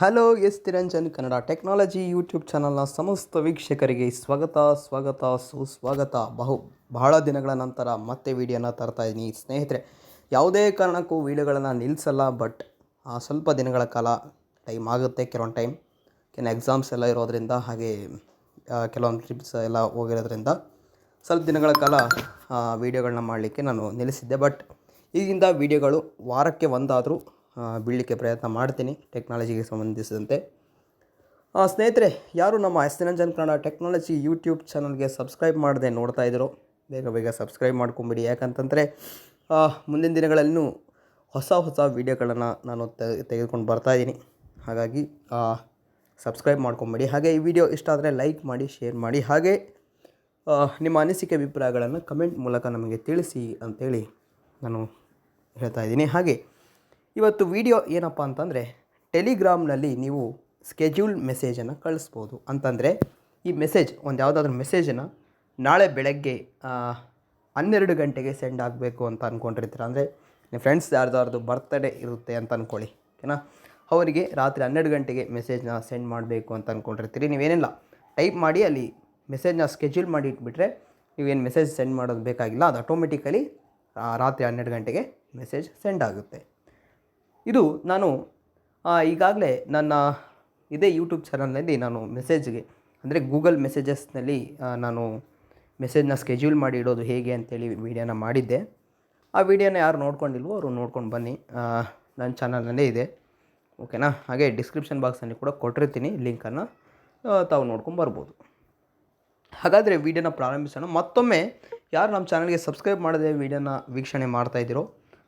Hello, S Niranjan, Kannada technology YouTube ಚಾನಲ್ನ ಸಮಸ್ತ ವೀಕ್ಷಕರಿಗೆ ಸ್ವಾಗತ ಸ್ವಾಗತ, ಸುಸ್ವಾಗತ. ಬಹು, ಬಹಳ ದಿನಗಳ ನಂತರ ಮತ್ತೆ ವಿಡಿಯೋನ ತರ್ತಾ ಇದ್ದೀನಿ ಸ್ನೇಹಿತರೆ, ಯಾವುದೇ ಕಾರಣಕ್ಕೂ ವೀಡಿಯೋಗಳನ್ನು ನಿಲ್ಲಿಸಲ್ಲ, ಬಟ್ ಸ್ವಲ್ಪ ದಿನಗಳ ಕಾಲ ಟೈಮ್ ಆಗುತ್ತೆ, ಕೆಲವೊಂದು ಟೈಮ್. ಕೆಲವು ಎಕ್ಸಾಮ್ಸ್ ಎಲ್ಲ ಇರೋದ್ರಿಂದ, ಹಾಗೆ ಕೆಲವೊಂದು ಟ್ರಿಪ್ಸ್ ಎಲ್ಲ ಹೋಗಿರೋದ್ರಿಂದ ಸ್ವಲ್ಪ ದಿನಗಳ ಕಾಲ ವೀಡಿಯೋಗಳನ್ನ ಮಾಡಲಿಕ್ಕೆ ನಾನು ನಿಲ್ಲಿಸಿದ್ದೆ. ಬಟ್, ಈಗಿಂದ ವೀಡಿಯೋಗಳು ವಾರಕ್ಕೆ ಒಂದಾದರೂ ಬೀಳಲಿಕ್ಕೆ ಪ್ರಯತ್ನ ಮಾಡ್ತೀನಿ ಟೆಕ್ನಾಲಜಿಗೆ ಸಂಬಂಧಿಸಿದಂತೆ. ಸ್ನೇಹಿತರೆ, ಯಾರು ನಮ್ಮ S Niranjan Kannada technology YouTube ಚಾನಲ್ಗೆ ಸಬ್ಸ್ಕ್ರೈಬ್ ಮಾಡದೆ ನೋಡ್ತಾ ಇದ್ದರು ಬೇಗ ಬೇಗ ಸಬ್ಸ್ಕ್ರೈಬ್ ಮಾಡ್ಕೊಂಬಿಡಿ. ಯಾಕಂತಂದರೆ ಮುಂದಿನ ದಿನಗಳಲ್ಲೂ ಹೊಸ ಹೊಸ ವೀಡಿಯೋಗಳನ್ನು ನಾನು ತೆಗೆದುಕೊಂಡು ಬರ್ತಾ ಇದ್ದೀನಿ. ಹಾಗಾಗಿ ಸಬ್ಸ್ಕ್ರೈಬ್ ಮಾಡ್ಕೊಂಬಿಡಿ. ಹಾಗೆ ಈ ವಿಡಿಯೋ ಇಷ್ಟ ಆದರೆ ಲೈಕ್ ಮಾಡಿ, ಶೇರ್ ಮಾಡಿ. ಹಾಗೆ ನಿಮ್ಮ ಅನಿಸಿಕೆ ಅಭಿಪ್ರಾಯಗಳನ್ನು ಕಮೆಂಟ್ ಮೂಲಕ ನಮಗೆ ತಿಳಿಸಿ ಅಂತೇಳಿ ನಾನು ಹೇಳ್ತಾ ಇದ್ದೀನಿ. ಹಾಗೆ ಇವತ್ತು ವಿಡಿಯೋ ಏನಪ್ಪ ಅಂತಂದರೆ, ಟೆಲಿಗ್ರಾಮ್ನಲ್ಲಿ ನೀವು ಸ್ಕೆಡ್ಯೂಲ್ ಮೆಸೇಜನ್ನು ಕಳಿಸ್ಬೋದು. ಅಂತಂದರೆ, ಈ ಮೆಸೇಜ್ ಒಂದು ಯಾವುದಾದ್ರೂ ಮೆಸೇಜನ್ನು ನಾಳೆ ಬೆಳಗ್ಗೆ ಹನ್ನೆರಡು ಗಂಟೆಗೆ ಸೆಂಡ್ ಆಗಬೇಕು ಅಂತ ಅಂದ್ಕೊಂಡಿರ್ತೀರ ಅಂದರೆ ನಿಮ್ಮ ಫ್ರೆಂಡ್ಸ್ ಯಾರ್ದಾರ್ದು ಬರ್ತ್ಡೇ ಇರುತ್ತೆ ಅಂತ ಅಂದ್ಕೊಳ್ಳಿ ಓಕೆನಾ ಅವರಿಗೆ ರಾತ್ರಿ ಹನ್ನೆರಡು ಗಂಟೆಗೆ ಮೆಸೇಜ್ನ ಸೆಂಡ್ ಮಾಡಬೇಕು ಅಂತ ಅಂದ್ಕೊಂಡಿರ್ತೀರಿ ನೀವೇನಿಲ್ಲ ಟೈಪ್ ಮಾಡಿ, ಅಲ್ಲಿ ಮೆಸೇಜ್ನ ಸ್ಕೆಡ್ಯೂಲ್ ಮಾಡಿ ಇಟ್ಬಿಟ್ರೆ, ನೀವೇನು ಮೆಸೇಜ್ ಸೆಂಡ್ ಮಾಡೋದು ಬೇಕಾಗಿಲ್ಲ. ಅದು ಆಟೋಮೆಟಿಕಲಿ ರಾತ್ರಿ ಹನ್ನೆರಡು ಗಂಟೆಗೆ ಮೆಸೇಜ್ ಸೆಂಡ್ ಆಗುತ್ತೆ. ಇದು ನಾನು ಈಗಾಗಲೇ ನನ್ನ ಇದೇ ಯೂಟ್ಯೂಬ್ ಚಾನಲ್ನಲ್ಲಿ ನಾನು ಮೆಸೇಜ್ಗೆ ಅಂದರೆ ಗೂಗಲ್ ಮೆಸೇಜಸ್ನಲ್ಲಿ ನಾನು ಮೆಸೇಜ್ನ ಸ್ಕೆಡ್ಯೂಲ್ ಮಾಡಿ ಇಡೋದು ಹೇಗೆ ಅಂತೇಳಿ ವೀಡಿಯೋನ ಮಾಡಿದ್ದೆ. ಆ ವಿಡಿಯೋನ ಯಾರು ನೋಡ್ಕೊಂಡಿಲ್ವೋ ಅವರು ನೋಡ್ಕೊಂಡು ಬನ್ನಿ. ನನ್ನ ಚಾನಲ್ನಲ್ಲೇ ಇದೆ. ಓಕೆನಾ ಹಾಗೆ ಡಿಸ್ಕ್ರಿಪ್ಷನ್ ಬಾಕ್ಸಲ್ಲಿ ಕೂಡ ಕೊಟ್ಟಿರ್ತೀನಿ ಲಿಂಕನ್ನು ತಾವು ನೋಡ್ಕೊಂಡು ಬರ್ಬೋದು. ಹಾಗಾದರೆ ವೀಡಿಯೋನ ಪ್ರಾರಂಭಿಸೋಣ. ಮತ್ತೊಮ್ಮೆ ಯಾರು ನಮ್ಮ ಚಾನಲ್ಗೆ ಸಬ್ಸ್ಕ್ರೈಬ್ ಮಾಡದೆ ವೀಡಿಯೋನ ವೀಕ್ಷಣೆ ಮಾಡ್ತಾ ಇದ್ದೀರೋ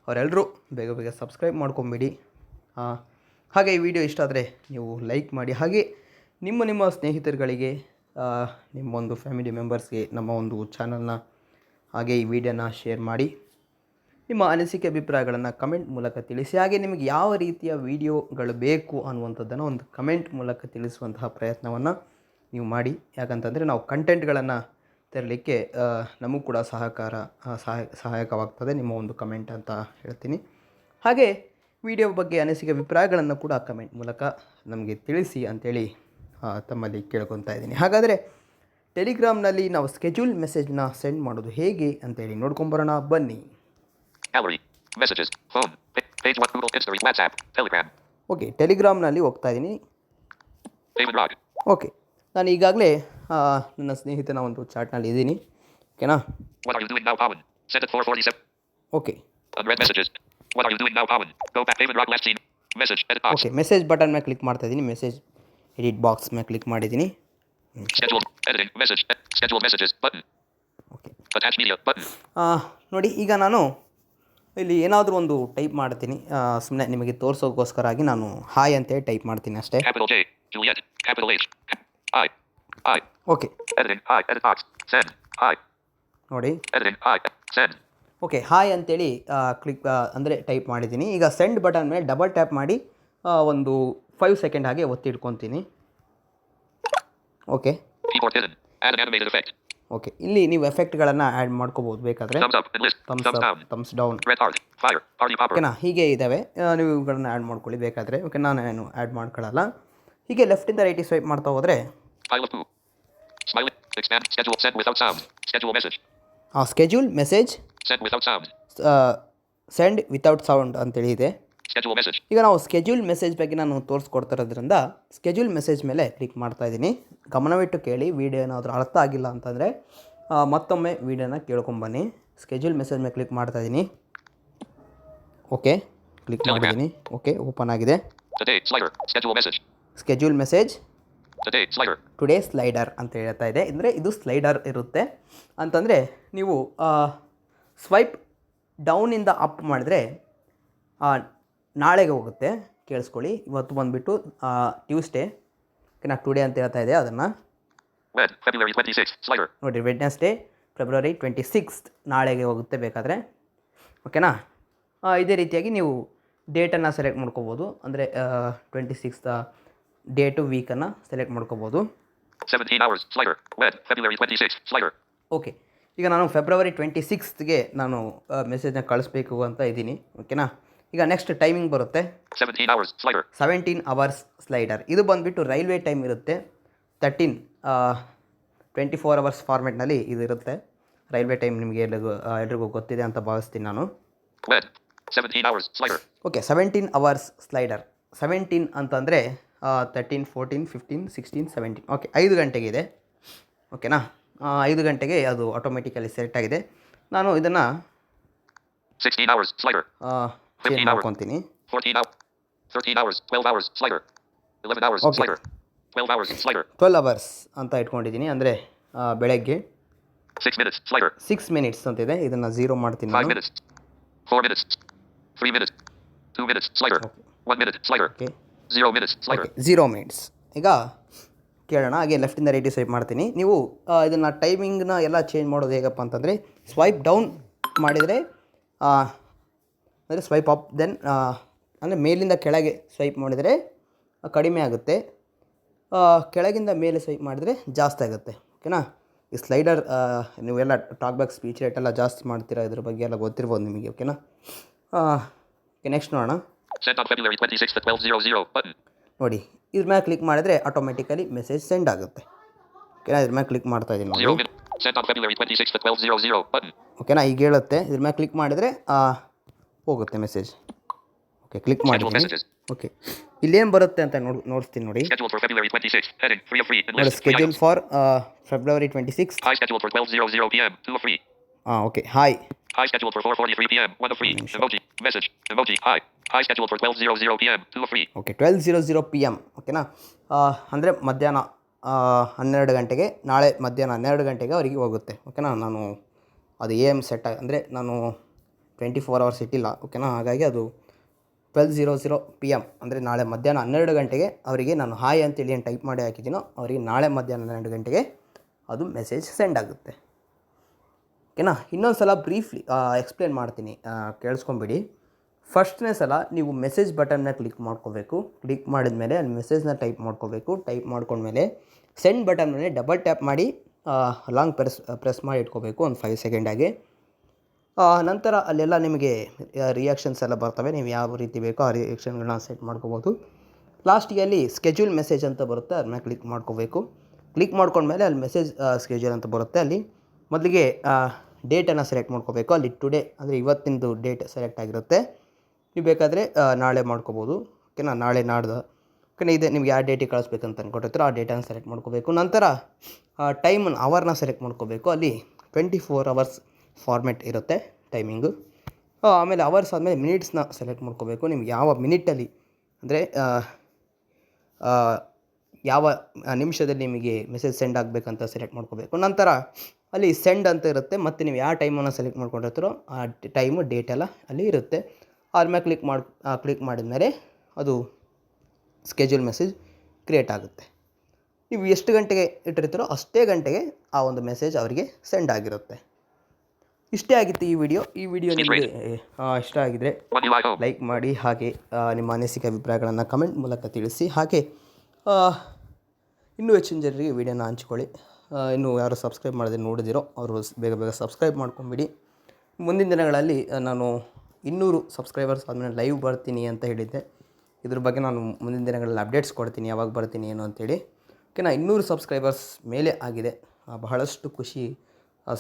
ಅವರೆಲ್ಲರೂ ಬೇಗ ಬೇಗ ಸಬ್ಸ್ಕ್ರೈಬ್ ಮಾಡ್ಕೊಂಬಿಡಿ. ಹಾಗೆ ಈ ವಿಡಿಯೋ ಇಷ್ಟ ಆದರೆ ನೀವು ಲೈಕ್ ಮಾಡಿ. ಹಾಗೆ ನಿಮ್ಮ ನಿಮ್ಮ ಸ್ನೇಹಿತರುಗಳಿಗೆ ನಿಮ್ಮೊಂದು ಫ್ಯಾಮಿಲಿ ಮೆಂಬರ್ಸ್ಗೆ ನಮ್ಮ ಒಂದು ಚಾನಲ್ನ ಹಾಗೆ ಈ ವಿಡಿಯೋನ ಶೇರ್ ಮಾಡಿ. ನಿಮ್ಮ ಅನಿಸಿಕೆ ಅಭಿಪ್ರಾಯಗಳನ್ನು ಕಮೆಂಟ್ ಮೂಲಕ ತಿಳಿಸಿ. ಹಾಗೆ ನಿಮಗೆ ಯಾವ ರೀತಿಯ ವಿಡಿಯೋಗಳು ಬೇಕು ಅನ್ನುವಂಥದ್ದನ್ನು ಒಂದು ಕಮೆಂಟ್ ಮೂಲಕ ತಿಳಿಸುವಂತಹ ಪ್ರಯತ್ನವನ್ನು ನೀವು ಮಾಡಿ. ಯಾಕಂತಂದರೆ ನಾವು ಕಂಟೆಂಟ್ಗಳನ್ನು ತರಲಿಕ್ಕೆ ನಮಗೂ ಕೂಡ ಸಹಕಾರ ಸಹಾಯ ಸಹಾಯಕವಾಗ್ತದೆ ನಿಮ್ಮ ಒಂದು ಕಮೆಂಟ್ ಅಂತ ಹೇಳ್ತೀನಿ ಹಾಗೆ ವಿಡಿಯೋ ಬಗ್ಗೆ ಅನಿಸಿಕೆ ಅಭಿಪ್ರಾಯಗಳನ್ನು ಕೂಡ ಕಮೆಂಟ್ ಮೂಲಕ ನಮಗೆ ತಿಳಿಸಿ ಅಂತೇಳಿ ಆ, ತಮ್ಮಲ್ಲಿ ಕೇಳ್ಕೊತಾ ಇದ್ದೀನಿ ಹಾಗಾದರೆ ಟೆಲಿಗ್ರಾಮ್ನಲ್ಲಿ ನಾವು ಸ್ಕೆಡ್ಯೂಲ್ ಮೆಸೇಜ್ನ ಸೆಂಡ್ ಮಾಡೋದು ಹೇಗೆ ಅಂತೇಳಿ ನೋಡ್ಕೊಂಬರೋಣ ಬನ್ನಿ Gallery. Messages. Phone. Pa- Page 1. Google. Instagram. WhatsApp. Telegram. Okay ಟೆಲಿಗ್ರಾಮ್ನಲ್ಲಿ ಹೋಗ್ತಾ ಇದ್ದೀನಿ ಓಕೆ ನಾನು ಈಗಾಗಲೇ ನನ್ನ ಸ್ನೇಹಿತನ ಒಂದು ಚಾಟ್ನಲ್ಲಿ ಇದ್ದೀನಿ. ಓಕೆನಾ okay address messages go back rock message edit okay message button ಮೇಲೆ ಕ್ಲಿಕ್ ಮಾಡ್ತಾ ಇದ್ದೀನಿ ಮೆಸೇಜ್ ಎಡಿಟ್ ಬಾಕ್ಸ್ ಮೇಲೆ ಕ್ಲಿಕ್ ಮಾಡಿದ್ದೀನಿ schedule message schedule messages button okay attach ನೋಡಿ ಈಗ ನಾನು ಇಲ್ಲಿ ಏನಾದರೂ ಒಂದು ಟೈಪ್ ಮಾಡ್ತೀನಿ. ಸುಮ್ಮನೆ ನಿಮಗೆ ತೋರಿಸೋಕ್ಕೋಸ್ಕರ ಆಗಿ ನಾನು ಹಾಯ್ ಅಂತೇಳಿ ಟೈಪ್ ಮಾಡ್ತೀನಿ ಅಷ್ಟೇ. Hi okay. ನೋಡಿ. ಓಕೆ ಹಾಯ್ ಅಂತೇಳಿ ಕ್ಲಿಕ್ ಅಂದರೆ ಟೈಪ್ ಮಾಡಿದ್ದೀನಿ. ಈಗ ಸೆಂಡ್ ಬಟನ್ ಮೇಲೆ ಡಬಲ್ ಟ್ಯಾಪ್ ಮಾಡಿ ಒಂದು ಫೈವ್ ಸೆಕೆಂಡ್ ಹಾಗೆ ಒತ್ತಿ ಇಟ್ಕೊತೀನಿ. ಓಕೆ. ಓಕೆ ಇಲ್ಲಿ ನೀವು ಎಫೆಕ್ಟ್ಗಳನ್ನು ಆ್ಯಡ್ ಮಾಡ್ಕೋಬೋದು ಬೇಕಾದರೆ. Thumbs up thumbs down. ಓಕೆನಾ ಹೀಗೆ ಇದ್ದಾವೆ ನೀವು ಇವುಗಳನ್ನು ಆ್ಯಡ್ ಮಾಡ್ಕೊಳ್ಳಿ ಬೇಕಾದರೆ. ಓಕೆ ನಾನು ಏನು ಆ್ಯಡ್ ಮಾಡ್ಕೊಳ್ಳಲ್ಲ. ಹೀಗೆ ಲೆಫ್ಟಿಂದ ರೈಟಿಗೆ ಸ್ವೈಪ್ ಮಾಡ್ತಾ ಹೋದರೆ. Smiley. Expand. Schedule. Send without sound. Schedule message. ಆ schedule message Send without sound. Send without sound ಅಂತೇಳಿ ಇದೆ Schedule message. ಈಗ ನಾವು ಸ್ಕೆಡ್ಯೂಲ್ ಮೆಸೇಜ್ ಬಗ್ಗೆ ನಾನು ತೋರಿಸ್ಕೊಡ್ತಿರೋದ್ರಿಂದ ಸ್ಕೆಡ್ಯೂಲ್ ಮೆಸೇಜ್ ಮೇಲೆ ಕ್ಲಿಕ್ ಮಾಡ್ತಾ ಇದ್ದೀನಿ ಗಮನವಿಟ್ಟು ಕೇಳಿ ವಿಡಿಯೋ ಏನಾದರೂ ಅರ್ಥ ಆಗಿಲ್ಲ ಅಂತಂದರೆ ಆ, ಮತ್ತೊಮ್ಮೆ ವಿಡಿಯೋನ ಕೇಳ್ಕೊಂಬನ್ನಿ ಸ್ಕೆಡ್ಯೂಲ್ ಮೆಸೇಜ್ ಮೇಲೆ ಕ್ಲಿಕ್ ಮಾಡ್ತಾ ಇದ್ದೀನಿ ಓಕೆ ಕ್ಲಿಕ್ ಮಾಡಿದ್ದೀನಿ ಓಕೆ ಓಪನ್ ಆಗಿದೆ Today. Slider. Schedule message. Schedule message. Today slider ಅಂತ ಹೇಳ್ತಾ ಇದೆ. ಅಂದರೆ ಇದು ಸ್ಲೈಡರ್ ಇರುತ್ತೆ. ಅಂತಂದರೆ ನೀವು ಸ್ವೈಪ್ ಡೌನಿಂದ ಅಪ್ ಮಾಡಿದ್ರೆ ನಾಳೆಗೆ ಹೋಗುತ್ತೆ. ಕೇಳಿಸ್ಕೊಳ್ಳಿ. ಇವತ್ತು ಬಂದುಬಿಟ್ಟು ಟ್ಯೂಸ್ಡೇ ನಾ ಟುಡೇ ಅಂತ ಹೇಳ್ತಾ ಇದೆ ಅದನ್ನು. Red. February 26th. ನೋಡಿ ವೆಡ್ನೆಸ್ಡೇ ಫೆಬ್ರವರಿ ಟ್ವೆಂಟಿ ಸಿಕ್ಸ್ತ್ ನಾಳೆಗೆ ಹೋಗುತ್ತೆ ಬೇಕಾದರೆ. ಓಕೆನಾ ಇದೇ ರೀತಿಯಾಗಿ ನೀವು ಡೇಟನ್ನು ಸೆಲೆಕ್ಟ್ ಮಾಡ್ಕೋಬೋದು. ಅಂದರೆ ಟ್ವೆಂಟಿ ಸಿಕ್ಸ್ತ್ ಡೇಟು ವೀಕನ್ನು ಸೆಲೆಕ್ಟ್ ಮಾಡ್ಕೋಬೋದು. 17 hours. Slider. Red. February 26th. Slider. Okay ಈಗ ನಾನು ಫೆಬ್ರವರಿ ಟ್ವೆಂಟಿ ಸಿಕ್ಸ್ತ್ಗೆ ನಾನು ಮೆಸೇಜ್ನ ಕಳಿಸ್ಬೇಕು ಅಂತ ಇದ್ದೀನಿ. ಓಕೆನಾ ಈಗ ನೆಕ್ಸ್ಟ್ ಟೈಮಿಂಗ್ ಬರುತ್ತೆ. 17 ಸೆವೆಂಟೀನ್ ಅವರ್ಸ್ ಸ್ಲೈಡರ್ ಇದು ಬಂದುಬಿಟ್ಟು ರೈಲ್ವೆ ಟೈಮ್ ಇರುತ್ತೆ. ತರ್ಟೀನ್ ಟ್ವೆಂಟಿ ಫೋರ್ ಅವರ್ಸ್ ಫಾರ್ಮೆಟ್ನಲ್ಲಿ ಇದು ಇರುತ್ತೆ. ರೈಲ್ವೆ ಟೈಮ್ ನಿಮಗೆ ಎಲ್ರಿಗೂ ಆ, ಎಲ್ರಿಗೂ ಗೊತ್ತಿದೆ ಅಂತ ಭಾವಿಸ್ತೀನಿ ನಾನು. Wed. 17 okay seventeen hours slider seventeen ಅಂತಂದರೆ thirteen fourteen fifteen sixteen seventeen okay ಐದು ಗಂಟೆಗೆ ಇದೆ ಓಕೆನಾ ಐದು ಗಂಟೆಗೆ ಅದು ಆಟೋಮೆಟಿಕಲಿ ಸೆಲೆಕ್ಟ್ ಆಗಿದೆ ನಾನು ಇದನ್ನು 16 hours. Slider. ಚೇಂಜ್ ಮಾಡ್ಕೊತೀನಿ 14 hours. 13 hours. 12 hours. Slider. 11 hours. Okay. Slider. 12 hours. Slider. Twelve hours ಅಂತ ಇಟ್ಕೊಂಡಿದ್ದೀನಿ ಅಂದರೆ ಬೆಳಗ್ಗೆ 6 minutes. Slider. ಸಿಕ್ಸ್ ಮಿನಿಟ್ಸ್ ಅಂತಿದೆ ಇದನ್ನು ಝೀರೋ ಮಾಡ್ತೀನಿ 5 ನಾನು minutes. 4 minutes. 3 minutes. 2 minutes. Slider. 1 minute. Slider. Okay 0 minutes. Slider. Okay zero minutes ಈಗ ಕೇಳೋಣ, ಹಾಗೆ ಲೆಫ್ಟಿಂದ ರೈಟಿ ಸ್ವೈಪ್ ಮಾಡ್ತೀನಿ ನೀವು ಇದನ್ನು ಟೈಮಿಂಗ್ನ ಎಲ್ಲ ಚೇಂಜ್ ಮಾಡೋದು ಹೇಗಪ್ಪ ಅಂತಂದರೆ ಸ್ವೈಪ್ ಡೌನ್ ಮಾಡಿದರೆ ಅಂದರೆ ಸ್ವೈಪ್ ಅಪ್ ದೆನ್ ಅಂದರೆ ಮೇಲಿಂದ ಕೆಳಗೆ ಸ್ವೈಪ್ ಮಾಡಿದರೆ ಕಡಿಮೆ ಆಗುತ್ತೆ ಕೆಳಗಿಂದ ಮೇಲೆ ಸ್ವೈಪ್ ಮಾಡಿದರೆ ಜಾಸ್ತಿ ಆಗುತ್ತೆ ಓಕೆನಾ ಈ ಸ್ಲೈಡರ್ ನೀವೆಲ್ಲ ಟಾಕ್ ಬ್ಯಾಕ್ ಸ್ಪೀಚ್ ರೇಟ್ ಎಲ್ಲ ಜಾಸ್ತಿ ಮಾಡ್ತೀರಾ ಇದ್ರ ಬಗ್ಗೆ ಎಲ್ಲ ಗೊತ್ತಿರ್ಬೋದು ನಿಮಗೆ ಓಕೆನಾ ಓಕೆ ನೆಕ್ಸ್ಟ್ ನೋಡೋಣ send on February twenty six twelve zero zero ನೋಡಿ ಇದ್ರ ಮ್ಯಾಲೆ ಕ್ಲಿಕ್ ಮಾಡಿದ್ರೆ ಆಟೋಮೆಟಿಕಲಿ ಮೆಸೇಜ್ ಸೆಂಡ್ ಆಗುತ್ತೆ. ಓಕೆನಾ ಇದ್ರ ಮ್ಯಾಲೆ ಕ್ಲಿಕ್ ಮಾಡ್ತಾ ಇದ್ದೀನಿ ಸೆಂಡ್ ಸಿಕ್ಸ್ ಟ್ವೆಲ್ ಓಕೆನಾ ಈಗ ಹೇಳುತ್ತೆ ಇದ್ರ ಮ್ಯಾಲೆ ಕ್ಲಿಕ್ ಮಾಡಿದ್ರೆ ಹೋಗುತ್ತೆ ಮೆಸೇಜ್ ಓಕೆ ಕ್ಲಿಕ್ ಮಾಡಿ ಓಕೆ ಇಲ್ಲಿ ಏನು ಬರುತ್ತೆ ಅಂತ ನೋಡ್ ನೋಡ್ತೀನಿ ನೋಡಿ. Schedule for February twenty six ಹಾಂ okay hi High scheduled for 4.43 p.m. 1 of 3. Emoji. Message. Emoji. Hi. High scheduled for 12.00 p.m. 2 of 3. Okay twelve zero zero P M ಓಕೆನಾ ಅಂದರೆ ಮಧ್ಯಾಹ್ನ ಹನ್ನೆರಡು ಗಂಟೆಗೆ ನಾಳೆ ಮಧ್ಯಾಹ್ನ ಹನ್ನೆರಡು ಗಂಟೆಗೆ ಅವರಿಗೆ ಹೋಗುತ್ತೆ ಓಕೆನಾ ನಾನು ಅದು ಎ ಎಂ ಸೆಟ್ ಅಂದರೆ ನಾನು ಟ್ವೆಂಟಿ ಫೋರ್ ಅವರ್ಸ್ ಇಟ್ಟಿಲ್ಲ ಓಕೆನಾ ಹಾಗಾಗಿ ಅದು twelve zero zero P M ಅಂದರೆ ನಾಳೆ ಮಧ್ಯಾಹ್ನ ಹನ್ನೆರಡು ಗಂಟೆಗೆ ಅವರಿಗೆ ನಾನು ಹಾಯ್ ಅಂತೇಳಿ ಏನು ಟೈಪ್ ಮಾಡಿ ಹಾಕಿದ್ದೀನೋ ಅವರಿಗೆ ನಾಳೆ ಮಧ್ಯಾಹ್ನ ಹನ್ನೆರಡು ಗಂಟೆಗೆ ಅದು ಮೆಸೇಜ್ ಸೆಂಡ್ ಆಗುತ್ತೆ ಓಕೆನಾ? ಇನ್ನೊಂದು ಸಲ ಬ್ರೀಫ್ಲಿ ಎಕ್ಸ್ಪ್ಲೇನ್ ಮಾಡ್ತೀನಿ. ಕೇಳಿಸ್ಕೊಂಬಿಡಿ. ಫಸ್ಟ್ನೇ ಸಲ ನೀವು ಮೆಸೇಜ್ ಬಟನ್ನ ಕ್ಲಿಕ್ ಮಾಡ್ಕೋಬೇಕು. ಕ್ಲಿಕ್ ಮಾಡಿದ ಮೇಲೆ ಅಲ್ಲಿ ಮೆಸೇಜ್ನ ಟೈಪ್ ಮಾಡ್ಕೋಬೇಕು. ಟೈಪ್ ಮಾಡ್ಕೊಂಡ್ಮೇಲೆ ಸೆಂಡ್ ಬಟನ್ ಮೇಲೆ ಡಬಲ್ ಟ್ಯಾಪ್ ಮಾಡಿ ಲಾಂಗ್ ಪ್ರೆಸ್ ಪ್ರೆಸ್ ಮಾಡಿ ಇಟ್ಕೋಬೇಕು ಒಂದು ಫೈವ್ ಸೆಕೆಂಡಾಗಿ ನಂತರ ಅಲ್ಲೆಲ್ಲ ನಿಮಗೆ ರಿಯಾಕ್ಷನ್ಸ್ ಎಲ್ಲ ಬರ್ತವೆ. ನೀವು ಯಾವ ರೀತಿ ಬೇಕೋ ಆ ರಿಯಾಕ್ಷನ್ಗಳನ್ನ ಸೆಟ್ ಮಾಡ್ಕೋಬೋದು. ಲಾಸ್ಟಿಗೆ ಅಲ್ಲಿ ಸ್ಕೆಡ್ಯೂಲ್ ಮೆಸೇಜ್ ಅಂತ ಬರುತ್ತೆ. ಅದನ್ನ ಕ್ಲಿಕ್ ಮಾಡ್ಕೋಬೇಕು. ಕ್ಲಿಕ್ ಮಾಡ್ಕೊಂಡ್ಮೇಲೆ ಅಲ್ಲಿ ಮೆಸೇಜ್ ಸ್ಕೆಡ್ಯೂಲ್ ಅಂತ ಬರುತ್ತೆ ಅಲ್ಲಿ. ಮೊದಲಿಗೆ ಡೇಟನ್ನು ಸೆಲೆಕ್ಟ್ ಮಾಡ್ಕೋಬೇಕು. ಅಲ್ಲಿ ಟುಡೇ ಅಂದರೆ ಇವತ್ತಿನದು ಡೇಟ್ ಸೆಲೆಕ್ಟ್ ಆಗಿರುತ್ತೆ. ನೀವು ಬೇಕಾದರೆ ನಾಳೆ ಮಾಡ್ಕೋಬೋದು. ಓಕೆನಾ? ನಾಳೆ ನಾಡ್ದು. ಓಕೆ ಇದೆ, ನಿಮ್ಗೆ ಯಾವ ಡೇಟಿಗೆ ಕಳಿಸ್ಬೇಕಂತ ಅಂದ್ಕೊಟ್ಟಿರ್ತೀರೋ ಆ ಡೇಟನ್ನು ಸೆಲೆಕ್ಟ್ ಮಾಡ್ಕೋಬೇಕು. ನಂತರ ಟೈಮನ್ನು ಅವರ್ನ ಸೆಲೆಕ್ಟ್ ಮಾಡ್ಕೋಬೇಕು. ಅಲ್ಲಿ ಟ್ವೆಂಟಿ ಫೋರ್ ಅವರ್ಸ್ ಫಾರ್ಮೆಟ್ ಇರುತ್ತೆ ಟೈಮಿಂಗು ಆಮೇಲೆ ಅವರ್ಸ್ ಆದಮೇಲೆ ಮಿನಿಟ್ಸ್ನ ಸೆಲೆಕ್ಟ್ ಮಾಡ್ಕೋಬೇಕು. ನಿಮ್ಗೆ ಯಾವ ಮಿನಿಟಲ್ಲಿ ಅಂದರೆ ಯಾವ ನಿಮಿಷದಲ್ಲಿ ನಿಮಗೆ ಮೆಸೇಜ್ ಸೆಂಡ್ ಆಗಬೇಕಂತ ಸೆಲೆಕ್ಟ್ ಮಾಡ್ಕೋಬೇಕು. ನಂತರ ಅಲ್ಲಿ ಸೆಂಡ್ ಅಂತ ಇರುತ್ತೆ ಮತ್ತು ನೀವು ಯಾವ ಟೈಮನ್ನು ಸೆಲೆಕ್ಟ್ ಮಾಡ್ಕೊಂಡಿರ್ತೀರೋ ಆ ಟೈಮು ಡೇಟ್ ಎಲ್ಲ ಅಲ್ಲಿ ಇರುತ್ತೆ. ಆದ್ಮೇಲೆ ಕ್ಲಿಕ್ ಮಾಡಿ ಕ್ಲಿಕ್ ಮಾಡಿದ್ಮೇಲೆ ಅದು ಸ್ಕೆಡ್ಯೂಲ್ ಮೆಸೇಜ್ ಕ್ರಿಯೇಟ್ ಆಗುತ್ತೆ. ನೀವು ಎಷ್ಟು ಗಂಟೆಗೆ ಇಟ್ಟಿರ್ತೀರೋ ಅಷ್ಟೇ ಗಂಟೆಗೆ ಆ ಒಂದು ಮೆಸೇಜ್ ಅವರಿಗೆ ಸೆಂಡ್ ಆಗಿರುತ್ತೆ. ಇಷ್ಟೇ ಆಗಿತ್ತು ಈ ವಿಡಿಯೋ ಈ ವಿಡಿಯೋ ನಿಮಗೆ ಇಷ್ಟ ಆಗಿದರೆ. ಲೈಕ್ ಮಾಡಿ ಹಾಗೆ ನಿಮ್ಮ ಅನಿಸಿಕೆ ಅಭಿಪ್ರಾಯಗಳನ್ನು ಕಮೆಂಟ್ ಮೂಲಕ ತಿಳಿಸಿ. ಹಾಗೆ ಇನ್ನೂ ಹೆಚ್ಚಿನ ಜನರಿಗೆ ವಿಡಿಯೋನ ಹಂಚ್ಕೊಳ್ಳಿ. ಇನ್ನು ಯಾರು ಸಬ್ಸ್ಕ್ರೈಬ್ ಮಾಡದೆ ನೋಡಿದಿರೋ ಅವರು ಬೇಗ ಬೇಗ ಸಬ್ಸ್ಕ್ರೈಬ್ ಮಾಡ್ಕೊಂಬಿಡಿ. ಮುಂದಿನ ದಿನಗಳಲ್ಲಿ ನಾನು ಇನ್ನೂರು ಸಬ್ಸ್ಕ್ರೈಬರ್ಸ್ ಆದಮೇಲೆ ಲೈವ್ ಬರ್ತೀನಿ ಅಂತ ಹೇಳಿದ್ದೆ. ಇದ್ರ ಬಗ್ಗೆ ನಾನು ಮುಂದಿನ ದಿನಗಳಲ್ಲಿ ಅಪ್ಡೇಟ್ಸ್ ಕೊಡ್ತೀನಿ, ಯಾವಾಗ ಬರ್ತೀನಿ, ಏನು ಅಂತೇಳಿ. ಓಕೆನಾ ಇನ್ನೂರು ಸಬ್ಸ್ಕ್ರೈಬರ್ಸ್ ಮೇಲೆ ಆಗಿದೆ. ಬಹಳಷ್ಟು ಖುಷಿ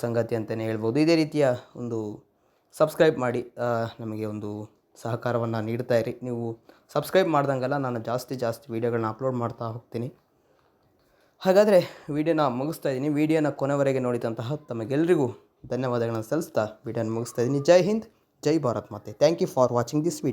ಸಂಗತಿ ಅಂತಲೇ ಹೇಳ್ಬೋದು. ಇದೇ ರೀತಿಯ ಒಂದು ಸಬ್ಸ್ಕ್ರೈಬ್ ಮಾಡಿ ನಮಗೆ ಒಂದು ಸಹಕಾರವನ್ನು ನೀಡ್ತಾ ಇರಿ. ನೀವು ಸಬ್ಸ್ಕ್ರೈಬ್ ಮಾಡ್ದಂಗೆಲ್ಲ ನಾನು ಜಾಸ್ತಿ ಜಾಸ್ತಿ ವೀಡಿಯೋಗಳನ್ನ ಅಪ್ಲೋಡ್ ಮಾಡ್ತಾ ಹೋಗ್ತೀನಿ. ಹಾಗಾದರೆ ವಿಡಿಯೋನ ಮುಗಿಸ್ತಾ ಇದ್ದೀನಿ. ವಿಡಿಯೋನ ಕೊನೆವರೆಗೆ ನೋಡಿದಂತಹ ತಮಗೆಲ್ಲರಿಗೂ ಧನ್ಯವಾದಗಳನ್ನು ಸಲ್ಲಿಸ್ತಾ ವಿಡಿಯೋನ ಮುಗಿಸ್ತಾ ಇದ್ದೀನಿ. ಜೈ ಹಿಂದ್, ಜೈ ಭಾರತ್ ಮಾತೆ. Thank you for watching this video